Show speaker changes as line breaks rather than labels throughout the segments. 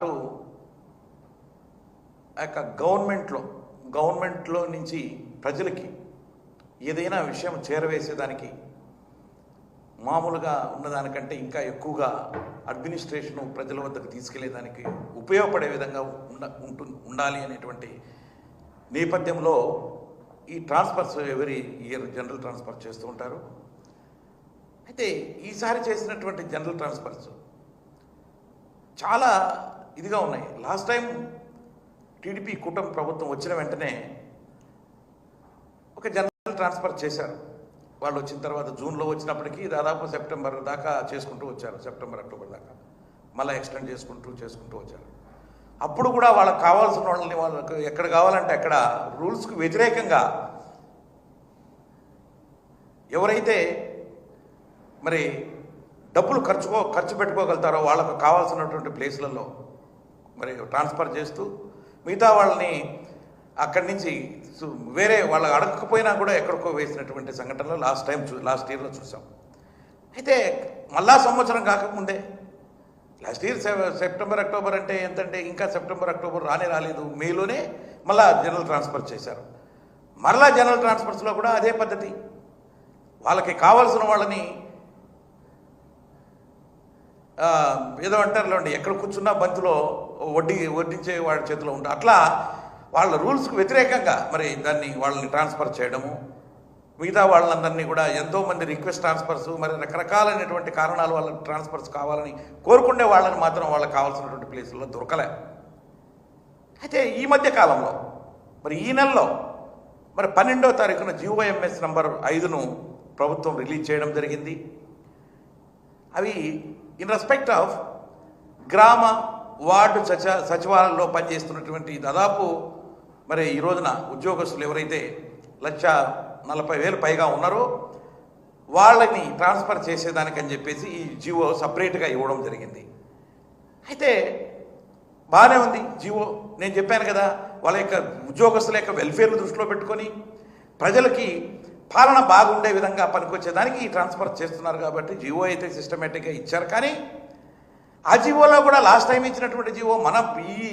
ఆ యొక్క గవర్నమెంట్లో గవర్నమెంట్లో నుంచి ప్రజలకి ఏదైనా విషయం చేరవేసేదానికి మామూలుగా ఉన్నదానికంటే ఇంకా ఎక్కువగా అడ్మినిస్ట్రేషను ప్రజల వద్దకు తీసుకెళ్ళేదానికి ఉపయోగపడే విధంగా ఉండ ఉంటుంది ఉండాలి అనేటువంటి నేపథ్యంలో ఈ ట్రాన్స్ఫర్స్ ఎవరి ఇయర్ జనరల్ ట్రాన్స్ఫర్ చేస్తూ ఉంటారు. అయితే ఈసారి చేసినటువంటి జనరల్ ట్రాన్స్ఫర్స్ చాలా ఇదిగా ఉన్నాయి. లాస్ట్ టైం టీడీపీ కూటమి ప్రభుత్వం వచ్చిన వెంటనే ఒక జనరల్ ట్రాన్స్ఫర్ చేశారు. వాళ్ళు వచ్చిన తర్వాత జూన్లో వచ్చినప్పటికీ దాదాపు సెప్టెంబర్ దాకా చేసుకుంటూ వచ్చారు. సెప్టెంబర్ అక్టోబర్ దాకా. మళ్ళీ ఎక్స్టెండ్ చేసుకుంటూ చేసుకుంటూ వచ్చారు. అప్పుడు కూడా వాళ్ళకి కావాల్సిన వాళ్ళని వాళ్ళకి ఎక్కడ కావాలంటే అక్కడ రూల్స్కు వ్యతిరేకంగా ఎవరైతే మరి డబ్బులు ఖర్చుకో ఖర్చు పెట్టుకోగలుగుతారో వాళ్ళకు కావాల్సినటువంటి ప్లేస్లలో మరి ట్రాన్స్ఫర్ చేస్తూ మిగతా వాళ్ళని అక్కడి నుంచి సు- వేరే వాళ్ళు అడగకపోయినా కూడా ఎక్కడికో వేసినటువంటి సంఘటనలు లాస్ట్ టైం చూ లాస్ట్ ఇయర్లో చూసాం. అయితే మళ్ళా సంవత్సరం కాకముందే లాస్ట్ ఇయర్ సె- సెప్టెంబర్ అక్టోబర్ అంటే ఎంతంటే ఇంకా సెప్టెంబర్ అక్టోబర్ రానే రాలేదు. మేలోనే మళ్ళా జనరల్ ట్రాన్స్ఫర్ చేశారు. మరలా జనరల్ ట్రాన్స్ఫర్స్లో కూడా అదే పద్ధతి. వాళ్ళకి కావాల్సిన వాళ్ళని ఏదో అంటారులేండి ఎక్కడ కూర్చున్నా బంతిలో వడ్డీ వడ్డించే వాడి చేతిలో ఉంటుంది అట్లా వాళ్ళ రూల్స్కి వ్యతిరేకంగా మరి దాన్ని వాళ్ళని ట్రాన్స్ఫర్ చేయడము మిగతా వాళ్ళందరినీ కూడా ఎంతోమంది రిక్వెస్ట్ ట్రాన్స్ఫర్స్ మరి రకరకాలైనటువంటి కారణాలు వాళ్ళకి ట్రాన్స్ఫర్స్ కావాలని కోరుకునే వాళ్ళని మాత్రం వాళ్ళకి కావాల్సినటువంటి ప్లేసుల్లో దొరకలే. అయితే ఈ మధ్య కాలంలో మరి ఈ నెలలో మరి పన్నెండవ తారీఖున జిఓఎంఎస్ నంబర్ ఐదును ప్రభుత్వం రిలీజ్ చేయడం జరిగింది. అవి ఇన్ రెస్పెక్ట్ ఆఫ్ గ్రామ వార్డు సచ సచివాలయంలో పనిచేస్తున్నటువంటి దాదాపు మరి ఈ రోజున ఉద్యోగస్తులు ఎవరైతే లక్ష నలభై వేలు పైగా ఉన్నారో వాళ్ళని ట్రాన్స్ఫర్ చేసేదానికని చెప్పేసి ఈ జివో సపరేట్గా ఇవ్వడం జరిగింది. అయితే బాగానే ఉంది జివో. నేను చెప్పాను కదా వాళ్ళ యొక్క ఉద్యోగస్తుల యొక్క వెల్ఫేర్ను దృష్టిలో పెట్టుకొని ప్రజలకి పాలన బాగుండే విధంగా పనికొచ్చేదానికి ఈ ట్రాన్స్ఫర్ చేస్తున్నారు కాబట్టి జియో అయితే సిస్టమేటిక్గా ఇచ్చారు. కానీ ఆ జివోలో కూడా లాస్ట్ టైం ఇచ్చినటువంటి జివో మన ఈ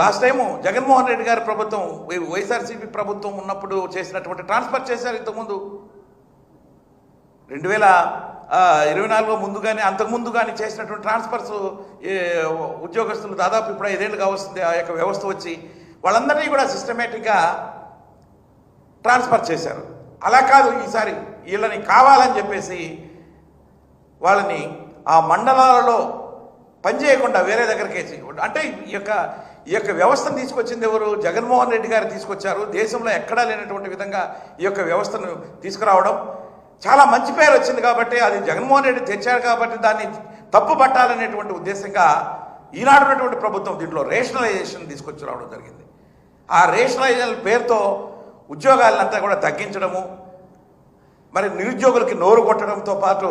లాస్ట్ టైము జగన్మోహన్ రెడ్డి గారి ప్రభుత్వం వైఎస్ఆర్సీపీ ప్రభుత్వం ఉన్నప్పుడు చేసినటువంటి ట్రాన్స్ఫర్ చేశారు ఇంతకుముందు. రెండు వేల ఇరవై నాలుగో ముందు కానీ అంతకుముందు కానీ చేసినటువంటి ట్రాన్స్ఫర్స్ ఉద్యోగస్తులు దాదాపు ఇప్పుడు ఐదేళ్ళుగా వస్తుంది ఆ యొక్క వ్యవస్థ వచ్చి వాళ్ళందరినీ కూడా సిస్టమేటిక్గా ట్రాన్స్ఫర్ చేశారు. అలా కాదు ఈసారి వీళ్ళని కావాలని చెప్పేసి వాళ్ళని ఆ మండలాలలో పనిచేయకుండా వేరే దగ్గరికి వేసి అంటే ఈ యొక్క ఈ యొక్క వ్యవస్థను తీసుకొచ్చింది ఎవరు? జగన్మోహన్ రెడ్డి గారు తీసుకొచ్చారు. దేశంలో ఎక్కడా లేనటువంటి విధంగా ఈ యొక్క వ్యవస్థను తీసుకురావడం చాలా మంచి పేరు వచ్చింది కాబట్టి అది జగన్మోహన్ రెడ్డి తెచ్చారు కాబట్టి దాన్ని తప్పు పట్టాలనేటువంటి ఉద్దేశంగా ఈనాడున్నటువంటి ప్రభుత్వం దీంట్లో రేషనలైజేషన్ తీసుకొచ్చి రావడం జరిగింది. ఆ రేషనలైజేషన్ పేరుతో ఉద్యోగాలంతా కూడా తగ్గించడము మరి నిరుద్యోగులకి నోరు కొట్టడంతో పాటు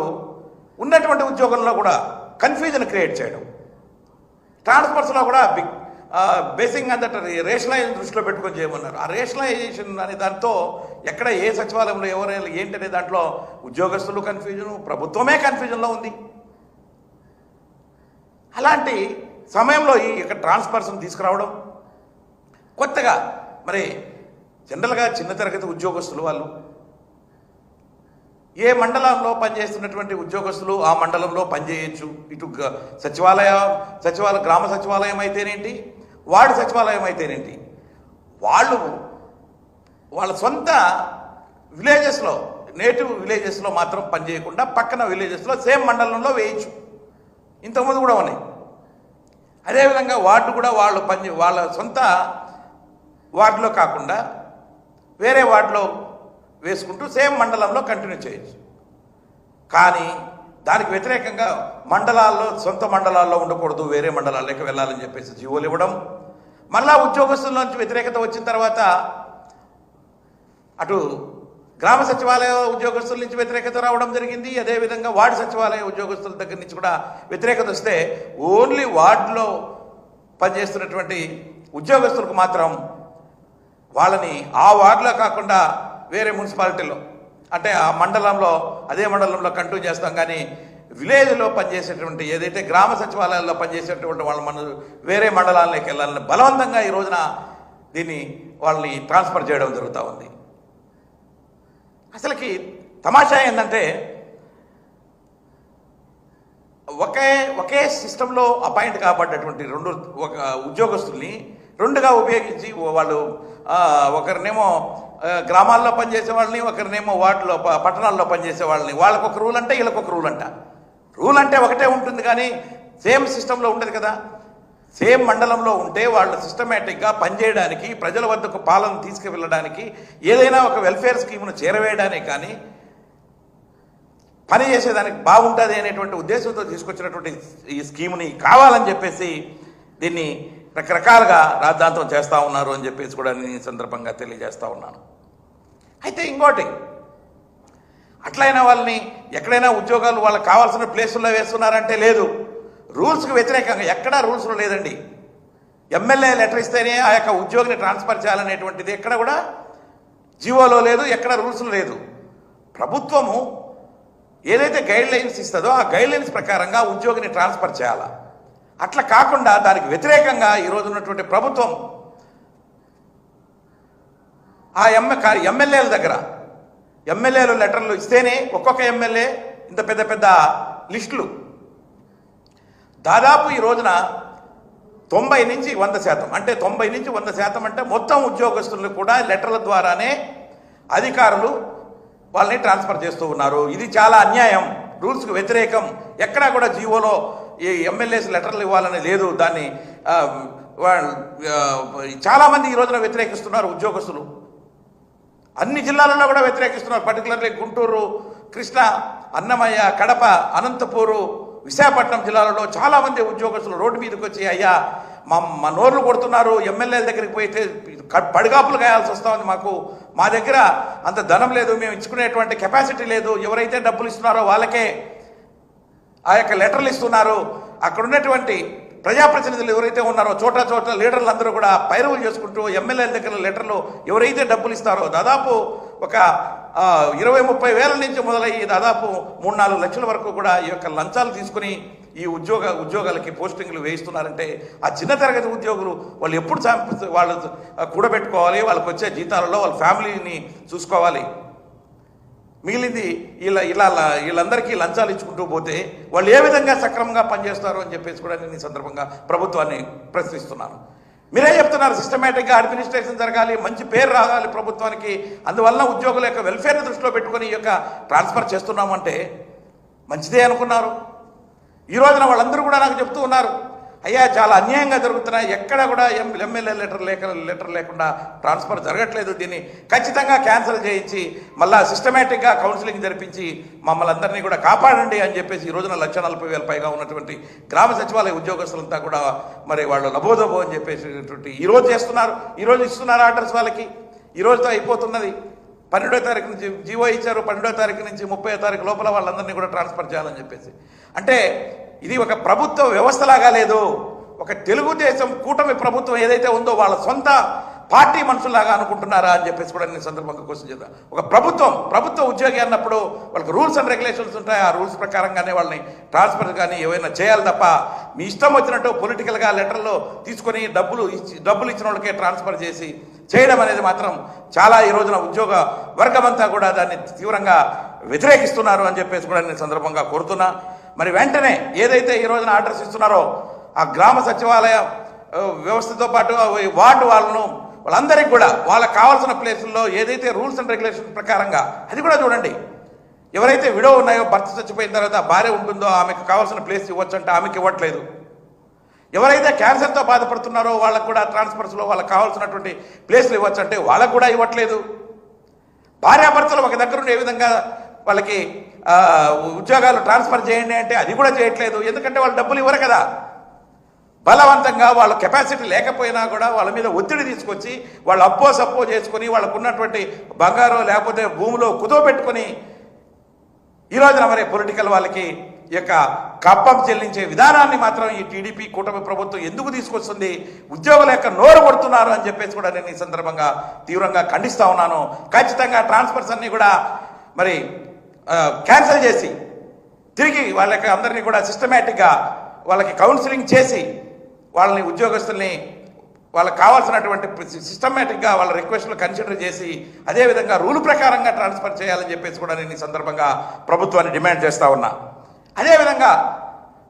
ఉన్నటువంటి ఉద్యోగంలో కూడా కన్ఫ్యూజన్ క్రియేట్ చేయడం. ట్రాన్స్ఫర్స్లో కూడా బిగ్ బేసింగ్ అందట రేషనలైజేషన్ దృష్టిలో పెట్టుకొని చేయమన్నారు. ఆ రేషనలైజేషన్ అనే దాంతో ఎక్కడ ఏ సచివాలయంలో ఎవరైనా ఏంటనే దాంట్లో ఉద్యోగస్తులు కన్ఫ్యూజన్ ప్రభుత్వమే కన్ఫ్యూజన్లో ఉంది. అలాంటి సమయంలో ఈ యొక్క ట్రాన్స్ఫర్స్ని తీసుకురావడం కొత్తగా మరి జనరల్గా చిన్న తరగతి ఉద్యోగస్తులు వాళ్ళు ఏ మండలంలో పనిచేస్తున్నటువంటి ఉద్యోగస్తులు ఆ మండలంలో పనిచేయచ్చు? ఇటు గ- సచివాలయ సచివాలయ గ్రామ సచివాలయం అయితేనేంటి? వార్డు సచివాలయం అయితేనేంటి? వాళ్ళు వాళ్ళ సొంత విలేజెస్లో నేటివ్ విలేజెస్లో మాత్రం పనిచేయకుండా పక్కన విలేజెస్లో సేమ్ మండలంలో వేయచ్చు. ఇంతకుముందు కూడా ఉన్నాయి. అదేవిధంగా వార్డు కూడా వాళ్ళు పని వాళ్ళ సొంత వార్డులో కాకుండా వేరే వార్డులో వేసుకుంటూ సేమ్ మండలంలో కంటిన్యూ చేయొచ్చు. కానీ దానికి వ్యతిరేకంగా మండలాల్లో సొంత మండలాల్లో ఉండకూడదు వేరే మండలాల్లోకి వెళ్ళాలని చెప్పేసి జీవోలు ఇవ్వడం. మళ్ళా ఉద్యోగస్తుల నుంచి వ్యతిరేకత వచ్చిన తర్వాత అటు గ్రామ సచివాలయ ఉద్యోగస్తుల నుంచి వ్యతిరేకత రావడం జరిగింది. అదేవిధంగా వార్డు సచివాలయ ఉద్యోగస్తుల దగ్గర నుంచి కూడా వ్యతిరేకత వస్తే ఓన్లీ వార్డులో పనిచేస్తున్నటువంటి ఉద్యోగస్తులకు మాత్రం వాళ్ళని ఆ వార్డులో కాకుండా వేరే మున్సిపాలిటీలో అంటే ఆ మండలంలో అదే మండలంలో కంటూ చేస్తాం. కానీ విలేజ్లో పనిచేసేటువంటి ఏదైతే గ్రామ సచివాలయాల్లో పనిచేసేటువంటి వాళ్ళు మన వేరే మండలాల్లోకి వెళ్ళాలని బలవంతంగా ఈ రోజున దీన్ని వాళ్ళని ట్రాన్స్ఫర్ చేయడం జరుగుతూ ఉంది. అసలుకి తమాషా ఏంటంటే ఒకే ఒకే సిస్టంలో అపాయింట్ కాబడ్డటువంటి రెండు ఒక ఉద్యోగస్తుల్ని రెండుగా ఉపయోగించి వాళ్ళు ఒకరినేమో గ్రామాల్లో పనిచేసే వాళ్ళని ఒకరినేమో వాటిలో ప- పట్టణాల్లో పనిచేసే వాళ్ళని వాళ్ళకి ఒక రూల్ అంటే వీళ్ళకి ఒక రూల్ అంట. రూల్ అంటే ఒకటే ఉంటుంది కానీ సేమ్ సిస్టంలో ఉండదు కదా. సేమ్ మండలంలో ఉంటే వాళ్ళు సిస్టమేటిక్గా పనిచేయడానికి ప్రజల వద్దకు పాలన తీసుకువెళ్ళడానికి ఏదైనా ఒక వెల్ఫేర్ స్కీమ్ను చేరవేయడానికి కానీ పని చేసేదానికి బాగుంటుంది అనేటువంటి ఉద్దేశంతో తీసుకొచ్చినటువంటి ఈ స్కీమ్ని కావాలని చెప్పేసి దీన్ని రకరకాలుగా రాద్ధాంతం చేస్తూ ఉన్నారు అని చెప్పేసి కూడా నేను ఈ సందర్భంగా తెలియజేస్తూ ఉన్నాను. అయితే ఇంకోటి అట్లయినా వాళ్ళని ఎక్కడైనా ఉద్యోగాలు వాళ్ళకి కావాల్సిన ప్లేసుల్లో వేస్తున్నారంటే లేదు. రూల్స్కి వ్యతిరేకంగా ఎక్కడా రూల్స్లో లేదండి. ఎమ్మెల్యే లెటర్ ఇస్తేనే ఆ యొక్క ఉద్యోగిని ట్రాన్స్ఫర్ చేయాలనేటువంటిది ఎక్కడ కూడా జీవోలో లేదు ఎక్కడ రూల్స్లో లేదు. ప్రభుత్వము ఏదైతే గైడ్ లైన్స్ ఇస్తుందో ఆ గైడ్ లైన్స్ ప్రకారంగా ఉద్యోగిని ట్రాన్స్ఫర్ చేయాలా? అట్లా కాకుండా దానికి వ్యతిరేకంగా ఈరోజు ఉన్నటువంటి ప్రభుత్వం ఆ ఎమ్మె ఎమ్మెల్యేల దగ్గర ఎమ్మెల్యేలు లెటర్లు ఇస్తేనే ఒక్కొక్క ఎమ్మెల్యే ఇంత పెద్ద పెద్ద లిస్టులు. దాదాపు ఈ రోజున తొంభై నుంచి వంద శాతం అంటే తొంభై నుంచి వంద శాతం అంటే మొత్తం ఉద్యోగస్తులను కూడా లెటర్ల ద్వారానే అధికారులు వాళ్ళని ట్రాన్స్ఫర్ చేస్తూ ఉన్నారు. ఇది చాలా అన్యాయం. రూల్స్కు వ్యతిరేకం. ఎక్కడా కూడా జీవోలో ఈ ఎమ్మెల్యేస్ లెటర్లు ఇవ్వాలని లేదు. దాన్ని చాలామంది ఈ రోజున వ్యతిరేకిస్తున్నారు ఉద్యోగస్తులు. అన్ని జిల్లాలలో కూడా వ్యతిరేకిస్తున్నారు. పర్టికులర్లీ గుంటూరు కృష్ణ అన్నమయ్య కడప అనంతపూరు విశాఖపట్నం జిల్లాలలో చాలామంది ఉద్యోగస్తులు రోడ్డు మీదకి వచ్చి అయ్యా మా మా నోర్లు కొడుతున్నారు. ఎమ్మెల్యేల దగ్గరికి పోయితే పడిగాపులు కాయాల్సి వస్తుంది మాకు. మా దగ్గర అంత ధనం లేదు. మేము ఇచ్చుకునేటువంటి కెపాసిటీ లేదు. ఎవరైతే డబ్బులు ఇస్తున్నారో వాళ్ళకే ఆ యొక్క లెటర్లు ఇస్తున్నారు. అక్కడ ఉన్నటువంటి ప్రజాప్రతినిధులు ఎవరైతే ఉన్నారో చోట చోట లీడర్లు అందరూ కూడా పైరవులు చేసుకుంటూ ఎమ్మెల్యేల దగ్గర లెటర్లు ఎవరైతే డబ్బులు ఇస్తారో దాదాపు ఒక ఇరవై ముప్పై వేల నుంచి మొదలయ్యి దాదాపు మూడు నాలుగు లక్షల వరకు కూడా ఈ యొక్క లంచాలు తీసుకుని ఈ ఉద్యోగ ఉద్యోగాలకి పోస్టింగ్లు వేయిస్తున్నారంటే ఆ చిన్న తరగతి ఉద్యోగులు వాళ్ళు ఎప్పుడు వాళ్ళు కూడబెట్టుకోవాలి వాళ్ళకి వచ్చే జీతాలలో వాళ్ళ ఫ్యామిలీని చూసుకోవాలి. మిగిలింది ఇలా ఇలా వీళ్ళందరికీ లంచాలు ఇచ్చుకుంటూ పోతే వాళ్ళు ఏ విధంగా సక్రమంగా పనిచేస్తారు అని చెప్పేసి కూడా నేను ఈ సందర్భంగా ప్రభుత్వాన్ని ప్రశ్నిస్తున్నాను. మీరే చెప్తున్నారు సిస్టమేటిక్గా అడ్మినిస్ట్రేషన్ జరగాలి మంచి పేరు రాగాలి ప్రభుత్వానికి. అందువల్ల ఉద్యోగుల యొక్క వెల్ఫేర్ని దృష్టిలో పెట్టుకొని ఈ యొక్క ట్రాన్స్ఫర్ చేస్తున్నామంటే మంచిదే అనుకున్నారు. ఈ రోజున వాళ్ళందరూ కూడా నాకు చెప్తూ ఉన్నారు అయ్యా చాలా అన్యాయంగా జరుగుతున్నాయి. ఎక్కడ కూడా ఎం ఎమ్మెల్యే లెటర్ లేక లెటర్ లేకుండా ట్రాన్స్ఫర్ జరగట్లేదు దీన్ని. ఖచ్చితంగా క్యాన్సిల్ చేయించి మళ్ళా సిస్టమేటిక్గా కౌన్సిలింగ్ జరిపించి మమ్మల్ని అందరినీ కూడా కాపాడండి అని చెప్పేసి ఈ రోజున లక్ష నలభై వేల పైగా ఉన్నటువంటి గ్రామ సచివాలయ ఉద్యోగస్తులంతా కూడా మరి వాళ్ళు లబోదబో అని చెప్పేసినటువంటి ఈరోజు చేస్తున్నారు. ఈరోజు ఇస్తున్నారు ఆర్డర్స్ వాళ్ళకి. ఈరోజుతో అయిపోతున్నది. పన్నెండో తారీఖు నుంచి జీవో ఇచ్చారు. పన్నెండో తారీఖు నుంచి ముప్పై తారీఖు లోపల వాళ్ళందరినీ కూడా ట్రాన్స్ఫర్ చేయాలని చెప్పేసి. అంటే ఇది ఒక ప్రభుత్వ వ్యవస్థలాగా లేదు. ఒక తెలుగుదేశం కూటమి ప్రభుత్వం ఏదైతే ఉందో వాళ్ళ సొంత పార్టీ మనుషుల్లాగా అనుకుంటున్నారా అని చెప్పేసి కూడా నేను సందర్భంగా క్వశ్చన్ చేద్దాం. ఒక ప్రభుత్వం ప్రభుత్వ ఉద్యోగి అన్నప్పుడు వాళ్ళకి రూల్స్ అండ్ రెగ్యులేషన్స్ ఉంటాయి. ఆ రూల్స్ ప్రకారంగానే వాళ్ళని ట్రాన్స్ఫర్ కానీ ఏవైనా చేయాలి తప్ప మీ ఇష్టం వచ్చినట్టు పొలిటికల్గా లెటర్లో తీసుకొని డబ్బులు ఇచ్చి డబ్బులు ఇచ్చిన వాళ్ళకే ట్రాన్స్ఫర్ చేసి చేయడం అనేది మాత్రం చాలా ఈ రోజున ఉద్యోగ వర్గం అంతా కూడా దాన్ని తీవ్రంగా వ్యతిరేకిస్తున్నారు అని చెప్పేసి కూడా నేను సందర్భంగా కోరుతున్నా. మరి వెంటనే ఏదైతే ఈ రోజున ఆర్డర్స్ ఇస్తున్నారో ఆ గ్రామ సచివాలయ వ్యవస్థతో పాటు వార్డు వాళ్ళను వాళ్ళందరికీ కూడా వాళ్ళకి కావాల్సిన ప్లేసుల్లో ఏదైతే రూల్స్ అండ్ రెగ్యులేషన్ ప్రకారంగా అది కూడా చూడండి. ఎవరైతే విడో ఉన్నాయో భర్త చచ్చిపోయిన తర్వాత భార్య ఉంటుందో ఆమెకు కావాల్సిన ప్లేస్ ఇవ్వచ్చు అంటే ఆమెకి ఇవ్వట్లేదు. ఎవరైతే క్యాన్సర్తో బాధపడుతున్నారో వాళ్ళకు కూడా ట్రాన్స్ఫర్స్లో వాళ్ళకి కావాల్సినటువంటి ప్లేస్లు ఇవ్వచ్చు అంటే వాళ్ళకు కూడా ఇవ్వట్లేదు. భార్యాభర్తలు ఒక దగ్గర ఉండి ఏ విధంగా వాళ్ళకి ఉద్యోగాలు ట్రాన్స్ఫర్ చేయండి అంటే అది కూడా చేయట్లేదు. ఎందుకంటే వాళ్ళు డబ్బులు ఇవ్వరు కదా. బలవంతంగా వాళ్ళ కెపాసిటీ లేకపోయినా కూడా వాళ్ళ మీద ఒత్తిడి తీసుకొచ్చి వాళ్ళు అప్పో సప్పో చేసుకొని వాళ్ళకు ఉన్నటువంటి బంగారం లేకపోతే భూమిలో కుదో పెట్టుకొని ఈ రోజున మరి పొలిటికల్ వాళ్ళకి ఈ యొక్క కప్పం చెల్లించే విధానాన్ని మాత్రం ఈ టీడీపీ కూటమి ప్రభుత్వం ఎందుకు తీసుకొస్తుంది? ఉద్యోగుల యొక్క నోరు కొడుతున్నారు అని చెప్పేసి కూడా నేను ఈ సందర్భంగా తీవ్రంగా ఖండిస్తా ఉన్నాను. ఖచ్చితంగా ట్రాన్స్ఫర్స్ అన్ని కూడా మరి క్యాన్సిల్ చేసి తిరిగి వాళ్ళకి అందరినీ కూడా సిస్టమేటిక్గా వాళ్ళకి కౌన్సిలింగ్ చేసి వాళ్ళని ఉద్యోగస్తుల్ని వాళ్ళకి కావాల్సినటువంటి సిస్టమేటిక్గా వాళ్ళ రిక్వెస్ట్లు కన్సిడర్ చేసి అదేవిధంగా రూల్ ప్రకారంగా ట్రాన్స్ఫర్ చేయాలని చెప్పేసి కూడా నేను ఈ సందర్భంగా ప్రభుత్వాన్ని డిమాండ్ చేస్తూ ఉన్నా. అదేవిధంగా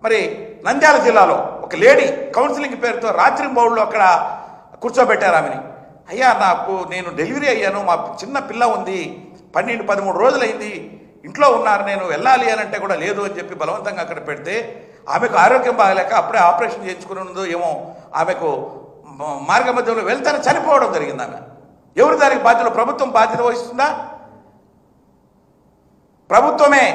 మరి నంద్యాల జిల్లాలో ఒక లేడీ కౌన్సిలింగ్ పేరుతో రాత్రి బౌల్లో అక్కడ కూర్చోబెట్టారు ఆమెని. అయ్యా నాకు నేను డెలివరీ అయ్యాను మా చిన్న పిల్ల ఉంది పన్నెండు పదమూడు రోజులైంది ఇంట్లో ఉన్నారు నేను వెళ్ళాలి అని అంటే కూడా లేదు అని చెప్పి బలవంతంగా అక్కడ పెడితే ఆమెకు ఆరోగ్యం బాగలేక అప్పుడే ఆపరేషన్ చేయించుకుని ఉందో ఏమో ఆమెకు మార్గ మధ్యంలో వెళ్తానే చనిపోవడం జరిగింది ఆమె. ఎవరు దానికి బాధ్యత ప్రభుత్వం బాధ్యత వహిస్తుందా? ప్రభుత్వమే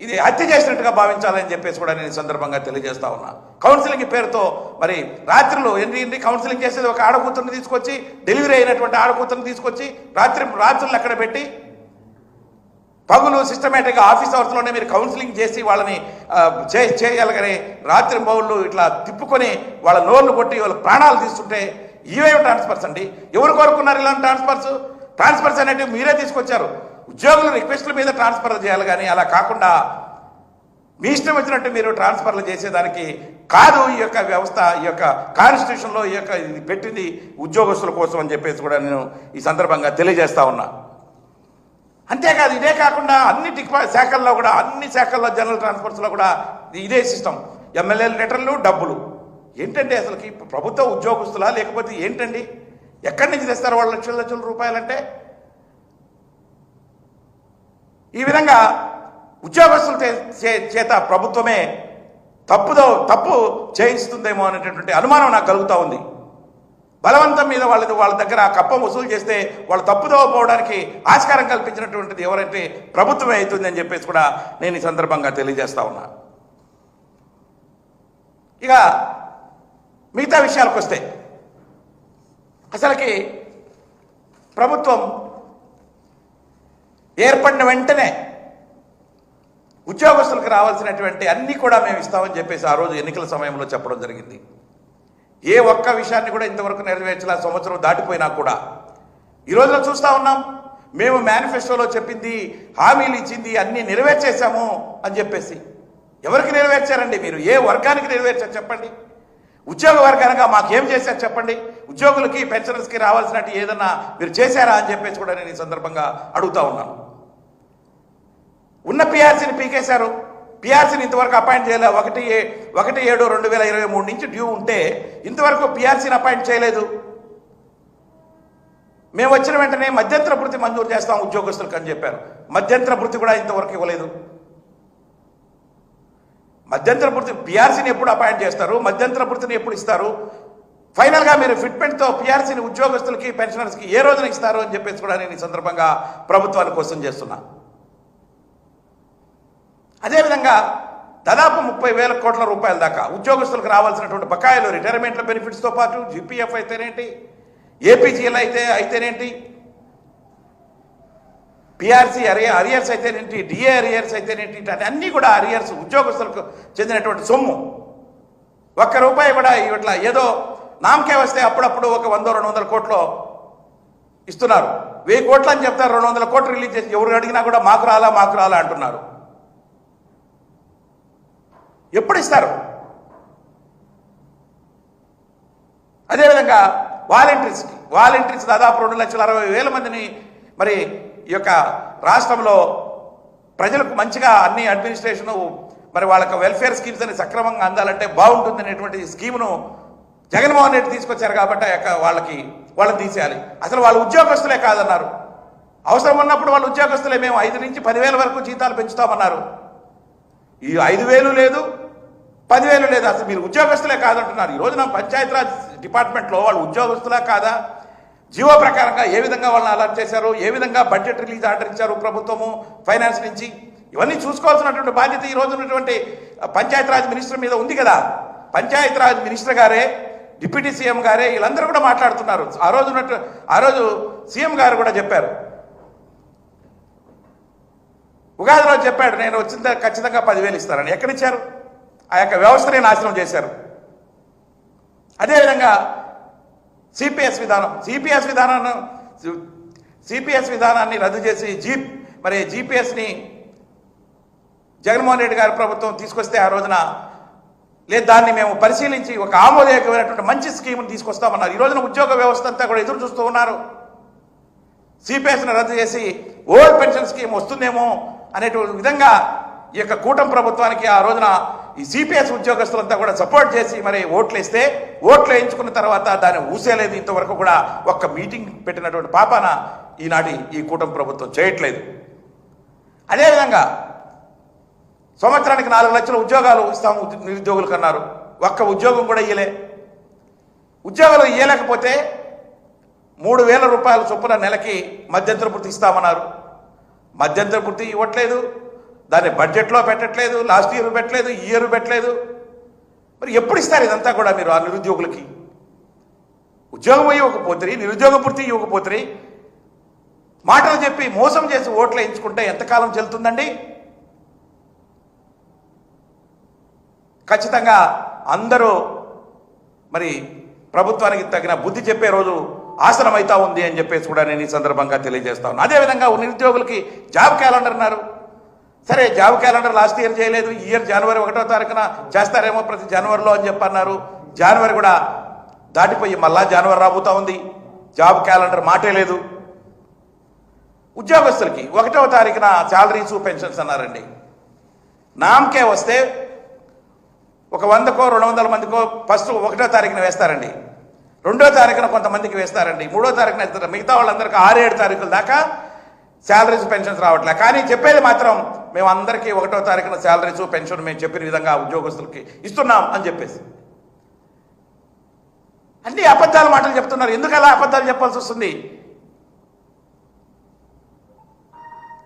ఇది హత్య చేసినట్టుగా భావించాలని చెప్పేసి కూడా నేను సందర్భంగా తెలియజేస్తా ఉన్నా. కౌన్సిలింగ్ పేరుతో మరి రాత్రిలో ఎన్ని ఎన్ని కౌన్సిలింగ్ చేసేది? ఒక ఆడకూతురుని తీసుకొచ్చి డెలివరీ అయినటువంటి ఆడకూతురుని తీసుకొచ్చి రాత్రి రాత్రులు అక్కడ పెట్టి పగులు సిస్టమేటిక్గా ఆఫీస్ అవర్స్లోనే మీరు కౌన్సిలింగ్ చేసి వాళ్ళని చే చేయగలగని రాత్రి బౌళ్ళు ఇట్లా తిప్పుకొని వాళ్ళ నోళ్ళు కొట్టి వాళ్ళ ప్రాణాలు తీస్తుంటే ఇవేమి ట్రాన్స్ఫర్స్ అండి. ఎవరు కోరుకున్నారు ఇలాంటి ట్రాన్స్ఫర్స్ ట్రాన్స్ఫర్స్ అనేటివి మీరే తీసుకొచ్చారు. ఉద్యోగుల రిక్వెస్ట్ల మీద ట్రాన్స్ఫర్లు చేయాలి కానీ అలా కాకుండా మీ ఇష్టం వచ్చినట్టు మీరు ట్రాన్స్ఫర్లు చేసేదానికి కాదు ఈ యొక్క వ్యవస్థ ఈ యొక్క కాన్స్టిట్యూషన్లో ఈ యొక్క ఇది పెట్టింది ఉద్యోగస్తుల కోసం అని చెప్పేసి కూడా నేను ఈ సందర్భంగా తెలియజేస్తా ఉన్నా. అంతేకాదు ఇదే కాకుండా అన్ని శాఖల్లో కూడా అన్ని శాఖల్లో జనరల్ ట్రాన్స్పోర్ట్స్లో కూడా ఇదే సిస్టమ్ ఎమ్మెల్యేల లెటర్లు డబ్బులు. ఏంటండి అసలుకి ప్రభుత్వ ఉద్యోగస్తులా? లేకపోతే ఏంటండి? ఎక్కడి నుంచి తెస్తారు వాళ్ళ లక్షల లక్షల రూపాయలంటే? ఈ విధంగా ఉద్యోగస్తుల చే- చే- చేత ప్రభుత్వమే తప్పుదో తప్పు చేయిస్తుందేమో అనేటటువంటి అనుమానం నాకు కలుగుతూ ఉంది. బలవంతం మీద వాళ్ళ వాళ్ళ దగ్గర ఆ కప్పం వసూలు చేస్తే వాళ్ళు తప్పుదో పోవడానికి ఆస్కారం కల్పించినటువంటిది ఎవరంటే ప్రభుత్వమే అవుతుందని చెప్పేసి కూడా నేను ఈ సందర్భంగా తెలియజేస్తా ఉన్నా. ఇక మిగతా విషయాలకు వస్తే అసలుకి ప్రభుత్వం ఏర్పడిన వెంటనే ఉద్యోగస్తులకు రావాల్సినటువంటి అన్నీ కూడా మేము ఇస్తామని చెప్పేసి ఆ రోజు ఎన్నికల సమయంలో చెప్పడం జరిగింది. ఏ ఒక్క విషయాన్ని కూడా ఇంతవరకు నెరవేర్చలే సంవత్సరం దాటిపోయినా కూడా. ఈ చూస్తూ చూస్తా ఉన్నాం మేము మేనిఫెస్టోలో చెప్పింది హామీలు ఇచ్చింది అన్నీ నెరవేర్చేశాము అని చెప్పేసి. ఎవరికి నెరవేర్చారండి మీరు? ఏ వర్గానికి నెరవేర్చారు చెప్పండి? ఉద్యోగ వర్గానికి మాకేం చేశారు చెప్పండి? ఉద్యోగులకి పెన్షనర్స్కి రావాల్సినట్టు ఏదన్నా మీరు చేశారా అని చెప్పేసి కూడా నేను ఈ సందర్భంగా అడుగుతా ఉన్నాను. ఉన్న పిఆర్సీని పీకేశారు. పిఆర్సీని ఇంతవరకు అపాయింట్ చేయలేదు ఒకటి ఒకటి ఏడు రెండు వేల ఇరవై మూడు నుంచి డ్యూ ఉంటే ఇంతవరకు పిఆర్సీని అపాయింట్ చేయలేదు. మేము వచ్చిన వెంటనే మధ్యంతర భృతి మంజూరు చేస్తాం ఉద్యోగస్తులకు అని చెప్పారు. మధ్యంతర భృతి కూడా ఇంతవరకు ఇవ్వలేదు. మధ్యంతర భృతి పిఆర్సీని ఎప్పుడు అపాయింట్ చేస్తారు? మధ్యంతర భృతిని ఎప్పుడు ఇస్తారు? ఫైనల్గా మీరు ఫిట్మెంట్తో పిఆర్సీని ఉద్యోగస్తులకి పెన్షనర్స్కి ఏ రోజున ఇస్తారు అని చెప్పేసి కూడా నేను ఈ సందర్భంగా ప్రభుత్వాన్ని క్వశ్చన్ చేస్తున్నా. అదేవిధంగా దాదాపు ముప్పై వేల కోట్ల రూపాయల దాకా ఉద్యోగస్తులకు రావాల్సినటువంటి బకాయిలు రిటైర్మెంట్ల బెనిఫిట్స్తో పాటు జీపీఎఫ్ అయితేనేంటి ఏపీజీఎల్ అయితే అయితేనేంటి పిఆర్సీ అరియర్ అరియర్స్ అయితేనేంటి డిఏ అరియర్స్ అయితేనేంటి అన్నీ కూడా అరియర్స్ ఉద్యోగస్తులకు చెందినటువంటి సొమ్ము. ఒక్క రూపాయి కూడా ఇట్లా ఏదో నామకే వస్తే అప్పుడప్పుడు ఒక వంద రెండు వందల కోట్లు ఇస్తున్నారు. వెయ్యి కోట్లు అని చెప్తారు రెండు వందల కోట్లు రిలీజ్ చేసి ఎవరు అడిగినా కూడా మాకు రాలా మాకు రాలా అంటున్నారు. ఎప్పుడు ఇస్తారు అదేవిధంగా వాలంటీర్స్కి వాలంటీర్స్ దాదాపు రెండు లక్షల అరవై వేల మందిని మరి ఈ యొక్క రాష్ట్రంలో ప్రజలకు మంచిగా అన్ని అడ్మినిస్ట్రేషను మరి వాళ్ళకి వెల్ఫేర్ స్కీమ్స్ అని సక్రమంగా అందాలంటే బాగుంటుంది అనేటువంటి స్కీమ్ను జగన్మోహన్ రెడ్డి తీసుకొచ్చారు కాబట్టి యొక్క వాళ్ళకి వాళ్ళని తీసేయాలి. అసలు వాళ్ళు ఉద్యోగస్తులే కాదన్నారు. అవసరం ఉన్నప్పుడు వాళ్ళు ఉద్యోగస్తులే. మేము ఐదు నుంచి పదివేల వరకు జీతాలు పెంచుతామన్నారు. ఈ ఐదు వేలు లేదు పదివేలు లేదు. అసలు మీరు ఉద్యోగస్తులే కాదంటున్నారు. ఈ రోజున పంచాయతీరాజ్ డిపార్ట్మెంట్లో వాళ్ళు ఉద్యోగస్తులే కాదా? జీవో ప్రకారంగా ఏ విధంగా వాళ్ళని అలర్ట్ చేశారు? ఏ విధంగా బడ్జెట్ రిలీజ్ ఆర్డర్ ఇచ్చారు ప్రభుత్వము ఫైనాన్స్ నుంచి? ఇవన్నీ చూసుకోవాల్సినటువంటి బాధ్యత ఈ రోజు ఉన్నటువంటి పంచాయతీరాజ్ మినిస్టర్ మీద ఉంది కదా. పంచాయతీరాజ్ మినిస్టర్ గారే డిప్యూటీ సీఎం గారే వీళ్ళందరూ కూడా మాట్లాడుతున్నారు. ఆ రోజు ఉన్నట్టు ఆ రోజు సీఎం గారు కూడా చెప్పారు. ఉగాది రోజు చెప్పాడు నేను వచ్చిన ఖచ్చితంగా పదివేలు ఇస్తానని. ఎక్కడిచ్చారు ఆ యొక్క వ్యవస్థని నాశనం చేశారు. అదేవిధంగా సిపిఎస్ విధానం. సిపిఎస్ విధానాన్ని సిపిఎస్ విధానాన్ని రద్దు చేసి జీ మరి జీపీఎస్ని జగన్మోహన్ రెడ్డి గారి ప్రభుత్వం తీసుకొస్తే ఆ రోజున లేదు దాన్ని మేము పరిశీలించి ఒక ఆమోదయోగ్యమైనటువంటి మంచి స్కీమ్ని తీసుకొస్తామన్నారు. ఈ రోజున ఉద్యోగ వ్యవస్థ అంతా కూడా ఎదురు చూస్తూ ఉన్నారు. సిపిఎస్ని రద్దు చేసి ఓల్డ్ పెన్షన్ స్కీమ్ వస్తుందేమో అనేటువంటి విధంగా ఈ యొక్క కూటమి ప్రభుత్వానికి ఆ రోజున ఈ సిపిఎస్ ఉద్యోగస్తులంతా కూడా సపోర్ట్ చేసి మరి ఓట్లు వేస్తే ఓట్లు వేయించుకున్న తర్వాత దాన్ని ఊసేలేదు. ఇంతవరకు కూడా ఒక్క మీటింగ్ పెట్టినటువంటి పాపాన ఈనాటి ఈ కూటమి ప్రభుత్వం చేయట్లేదు. అదేవిధంగా సంవత్సరానికి నాలుగు లక్షల ఉద్యోగాలు ఇస్తాము ఉద్య- నిరుద్యోగులకు అన్నారు ఒక్క ఉద్యోగం కూడా ఇయ్యలే. ఉద్యోగాలు ఇయ్యలేకపోతే మూడు వేల రూపాయల చొప్పున నెలకి మధ్యంతర పూర్తి ఇస్తామన్నారు. మధ్యంతర పూర్తి ఇవ్వట్లేదు. దాన్ని బడ్జెట్లో పెట్టట్లేదు లాస్ట్ ఇయర్ పెట్టలేదు ఈ ఇయర్ పెట్టలేదు. మరి ఎప్పుడు ఇస్తారు ఇదంతా కూడా మీరు ఆ నిరుద్యోగులకి? ఉద్యోగం ఇవ్వకపోతే నిరుద్యోగ పూర్తి ఇవ్వకపోతే మాటలు చెప్పి మోసం చేసి ఓట్లు వేయించుకుంటే ఎంతకాలం చెల్లుతుందండి? ఖచ్చితంగా అందరూ మరి ప్రభుత్వానికి తగిన బుద్ధి చెప్పే రోజు ఆసనమైతా ఉంది అని చెప్పేసి కూడా నేను ఈ సందర్భంగా తెలియజేస్తాను అదేవిధంగా నిరుద్యోగులకి జాబ్ క్యాలెండర్ అన్నారు. సరే జాబ్ క్యాలెండర్ లాస్ట్ ఇయర్ చేయలేదు. ఈ ఇయర్ జనవరి ఒకటో తారీఖున చేస్తారేమో ప్రతి జనవరిలో అని చెప్పన్నారు. జనవరి కూడా దాటిపోయి మళ్ళా జనవరి రాబోతా ఉంది. జాబ్ క్యాలెండర్ మాటే లేదు. ఉద్యోగస్తులకి ఒకటవ తారీఖున శాలరీస్ పెన్షన్స్ అన్నారండి. నామకే వస్తే ఒక వందకో రెండు వందల మందికో ఫస్ట్ ఒకటో తారీఖున వేస్తారండి. రెండో తారీఖున కొంతమందికి వేస్తారండి. మూడో తారీఖున వేస్తారు. మిగతా వాళ్ళందరికీ ఆరు ఏడు తారీఖుల దాకా శాలరీస్ పెన్షన్స్ రావట్లే. కానీ చెప్పేది మాత్రం మేము అందరికీ ఒకటో తారీఖున శాలరీస్ పెన్షన్ మేము చెప్పిన విధంగా ఉద్యోగస్తులకి ఇస్తున్నాం అని చెప్పేసి. అన్ని అబద్ధాల మాటలు చెప్తున్నారు. ఎందుకు అలా అబద్ధాలు చెప్పాల్సి వస్తుంది?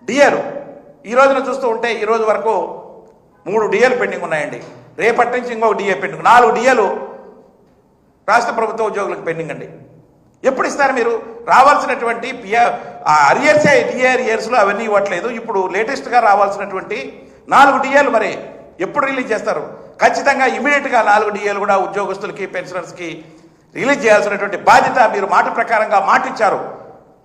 డిఏలు ఈ రోజున చూస్తూ ఉంటే ఈ రోజు వరకు మూడు డిఏలు పెండింగ్ ఉన్నాయండి. రేపటి నుంచి ఇంకొక డిఏ పెండింగ్. నాలుగు డిఏలు రాష్ట్ర ప్రభుత్వ ఉద్యోగులకు పెండింగ్ అండి. ఎప్పుడు ఇస్తారు మీరు? రావాల్సినటువంటి పిఆర్ అరియర్సే డిఏ ఇయర్స్లో అవన్నీ ఇవ్వట్లేదు. ఇప్పుడు లేటెస్ట్గా రావాల్సినటువంటి నాలుగు డిఏలు మరి ఎప్పుడు రిలీజ్ చేస్తారు? ఖచ్చితంగా ఇమీడియట్గా నాలుగు డిఏలు కూడా ఉద్యోగస్తులకి పెన్షనర్స్కి రిలీజ్ చేయాల్సినటువంటి బాధ్యత మీరు మాట ప్రకారంగా మాటిచ్చారు.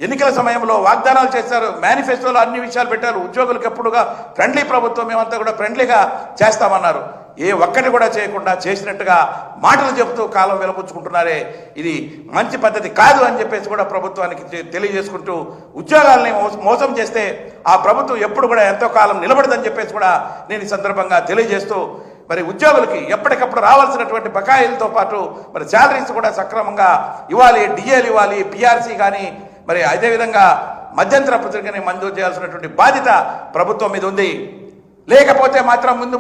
ఎన్నికల సమయంలో వాగ్దానాలు చేశారు. మేనిఫెస్టోలో అన్ని విషయాలు పెట్టారు. ఉద్యోగులకు ఎప్పుడుగా ఫ్రెండ్లీ ప్రభుత్వం మేమంతా కూడా ఫ్రెండ్లీగా చేస్తామన్నారు. ఏ ఒక్కటి కూడా చేయకుండా చేసినట్టుగా మాటలు చెబుతూ కాలం వెలపుచ్చుకుంటున్నారే ఇది మంచి పద్ధతి కాదు అని చెప్పేసి కూడా ప్రభుత్వానికి తెలియజేసుకుంటూ ఉద్యోగాలని మోసం చేస్తే ఆ ప్రభుత్వం ఎప్పుడు కూడా ఎంతో కాలం నిలబడదని చెప్పేసి కూడా నేను ఈ సందర్భంగా తెలియజేస్తూ మరి ఉద్యోగులకి ఎప్పటికప్పుడు రావాల్సినటువంటి బకాయిలతో పాటు మరి శాలరీస్ కూడా సక్రమంగా ఇవ్వాలి డిఏలు ఇవ్వాలి పిఆర్సీ కానీ మరి అదేవిధంగా మధ్యంతర పత్రికని మంజూరు చేయాల్సినటువంటి బాధ్యత ప్రభుత్వం మీద ఉంది. లేకపోతే మాత్రం ముందు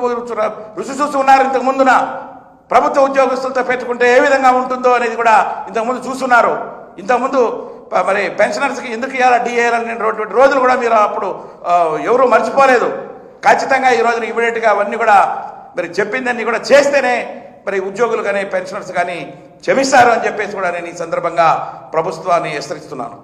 రుచి చూస్తున్నారు ఇంతకు ముందున. ప్రభుత్వ ఉద్యోగస్తులతో పెట్టుకుంటే ఏ విధంగా ఉంటుందో అనేది కూడా ఇంతకుముందు చూస్తున్నారు. ఇంతకుముందు మరి పెన్షనర్స్కి ఎందుకు ఇవ్వాలి డిఏలనేటువంటి రోజులు కూడా మీరు అప్పుడు ఎవరు ఎవరూ మర్చిపోలేదు. ఖచ్చితంగా ఈ రోజున ఇమీడియట్గా అవన్నీ కూడా మరి చెప్పిందన్నీ కూడా చేస్తేనే మరి ఉద్యోగులు కానీ పెన్షనర్స్ కానీ క్షమిస్తారు అని చెప్పేసి కూడా నేను ఈ సందర్భంగా ప్రభుత్వాన్ని హెచ్చరిస్తున్నాను.